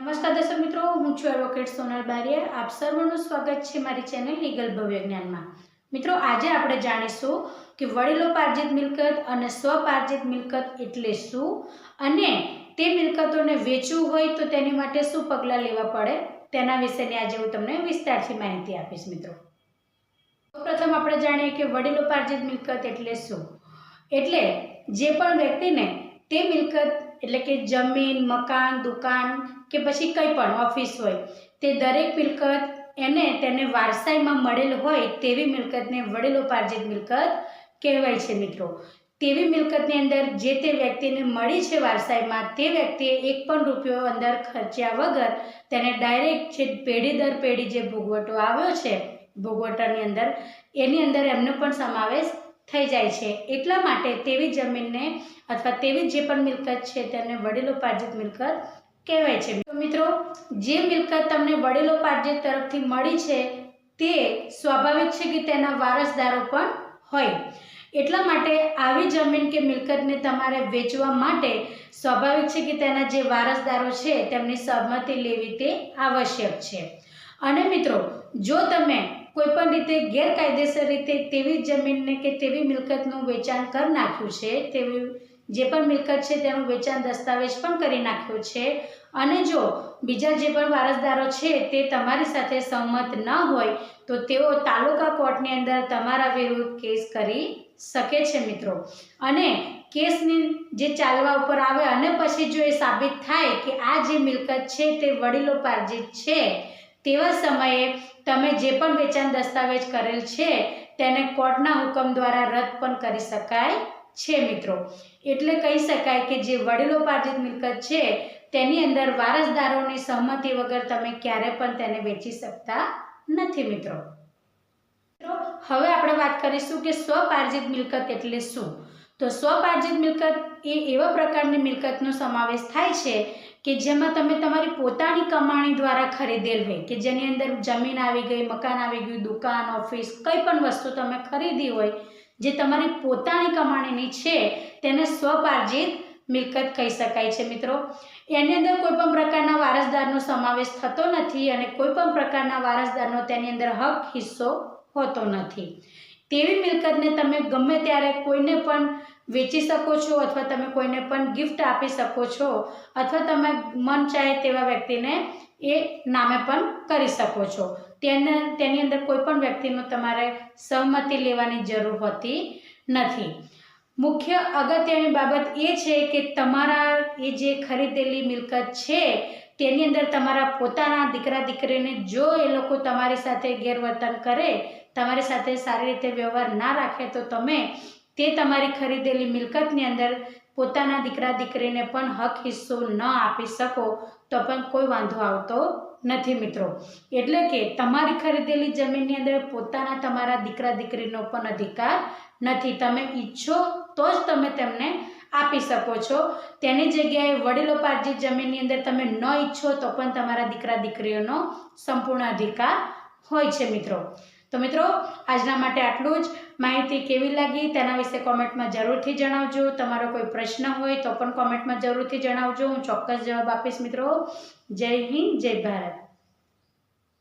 નમસ્કાર દર્શક મિત્રો, હું છું એડવોકેટ સોનલ બારિયા. આપ સર્વનું સ્વાગત છે મારી ચેનલ લીગલ ભવ્ય જ્ઞાનમાં. મિત્રો, આજે આપણે જાણીશું કે વડીલોપાર્જિત મિલકત અને સ્વપાર્જિત મિલકત એટલે શું અને તે મિલકતોને વેચવું હોય તો તેની માટે શું પગલાં લેવા પડે? તેના વિશેની આજે હું તમને વિસ્તારથી માહિતી આપીશ મિત્રો. પ્રથમ આપણે જાણીએ કે વડીલોપાર્જિત મિલકત એટલે શું? એટલે જે પણ વ્યક્તિને તે મિલકત એટલે કે જમીન, મકાન, દુકાન કે પછી કંઈ પણ ઓફિસ હોય, તે દરેક મિલકત એને તેને વારસાઈમાં મળેલ હોય તેવી મિલકતને વડીલોપાર્જિત મિલકત કહેવાય છે મિત્રો. તેવી મિલકતની અંદર જે તે વ્યક્તિને મળી છે વારસાઈમાં, તે વ્યક્તિએ એક પણ રૂપિયો અંદર ખર્ચ્યા વગર તેને ડાયરેક્ટ જે પેઢી દર પેઢી જે ભોગવટો આવ્યો છે, ભોગવટાની અંદર, એની અંદર એમનો પણ સમાવેશ થઈ જાય છે. એટલા માટે તેવી જમીનને અથવા તેવી જે પણ મિલકત છે તેને વડીલોપાર્જિત મિલકત કહેવાય છે. મિત્રો, જે મિલકત તમને વડીલોપાર્જિત તરફથી મળી છે, તે સ્વાભાવિક છે કે તેના વારસદારો પણ હોય. એટલા માટે આવી જમીન કે મિલકતને તમારે વેચવા માટે સ્વાભાવિક છે કે તેના જે વારસદારો છે, તેમની સહમતિ લેવી તે આવશ્યક છે. અને મિત્રો, જો તમે કોઈપણ રીતે ગેરકાયદેસર રીતે તેવી જમીનને કે તેવી મિલકતનું વેચાણ કરી નાખ્યું છે, તેવી જે પણ મિલકત છે તેનું વેચાણ દસ્તાવેજ પણ કરી નાખ્યો છે. અને જો બીજા જે પણ વારસદારો છે તે તમારી સાથે સહમત ન હોય, તો તેઓ તાલુકા કોર્ટની અંદર તમારા વિરુદ્ધ કેસ કરી શકે છે મિત્રો. અને કેસની જે ચાલવા ઉપર આવે અને પછી જો એ સાબિત થાય કે આ જે મિલકત છે તે વડીલોપાર્જિત છે તેવા સમયે તમે જે પણ વેચાણ દસ્તાવેજ કરેલ છે, તેને કોર્ટના હુકમ દ્વારા રદ પણ કરી શકાય છે, મિત્રો. એટલે કહી શકાય કે જે વડીલોપાર્જિત મિલકત છે, તેની અંદર વારસદારોની સહમતિ વગર તમે ક્યારે પણ તેને વેચી શકતા નથી મિત્રો, હવે આપણે વાત કરીશું કે સ્વપાર્જિત મિલકત એટલે શું? તો સ્વપાર્જિત મિલકત એ એવા પ્રકારની મિલકતનો સમાવેશ થાય છે કે જેમાં તમે તમારી પોતાની કમાણી દ્વારા ખરીદેલ હોય, કે જેની અંદર જમીન આવી ગઈ, મકાન આવી ગયું, દુકાન, ઓફિસ, કંઈ પણ વસ્તુ તમે ખરીદી હોય, જે તમારી પોતાની કમાણીની છે, તેને સ્વપાર્જિત મિલકત કહી શકાય છે મિત્રો. એની અંદર કોઈ પણ પ્રકારના વારસદારનો સમાવેશ થતો નથી અને કોઈ પણ પ્રકારના વારસદારનો તેની અંદર હક, હિસ્સો હોતો નથી. તેવી મિલકતને તમે ગમે ત્યારે કોઈને પણ વેચી શકો છો અથવા તમે કોઈને પણ ગિફ્ટ આપી શકો છો અથવા તમે મન ચાહે તેવા વ્યક્તિને એ નામે પણ કરી શકો છો. તેને, તેની અંદર કોઈ પણ વ્યક્તિનું તમારે સહમતિ લેવાની જરૂર હોતી નથી. મુખ્ય અગત્યની બાબત એ છે કે તમારા એ જે ખરીદેલી મિલકત છે તેની અંદર તમારા પોતાના દીકરા, દીકરીને જો એ લોકો તમારી સાથે ગેરવર્તન કરે, તમારી સાથે સારી રીતે વ્યવહાર ના રાખે, તો તમે તે તમારી ખરીદેલી મિલકતની અંદર પોતાના દીકરા, દીકરીને પણ હક હિસ્સો ન આપી શકો, તો પણ કોઈ વાંધો આવતો નથી મિત્રો. એટલે કે તમારી ખરીદેલી જમીનની અંદર પોતાના તમારા દીકરા, દીકરીનો પણ અધિકાર નથી. તમે ઈચ્છો તો જ તમે તેમને આપી શકો છો. તેની જગ્યાએ વડીલોપાર્જિત જમીનની અંદર તમે ન ઈચ્છો તો પણ તમારા દીકરા દીકરીઓનો સંપૂર્ણ અધિકાર હોય છે મિત્રો. તો મિત્રો, આજના માટે આટલું જ. માહિતી કેવી લાગી તેના વિશે કોમેન્ટમાં જરૂરથી જણાવજો. તમારો કોઈ પ્રશ્ન હોય તો પણ કોમેન્ટમાં જરૂરથી જણાવજો. હું ચોક્કસ જવાબ આપીશ મિત્રો. જય હિન્દ, જય ભારત.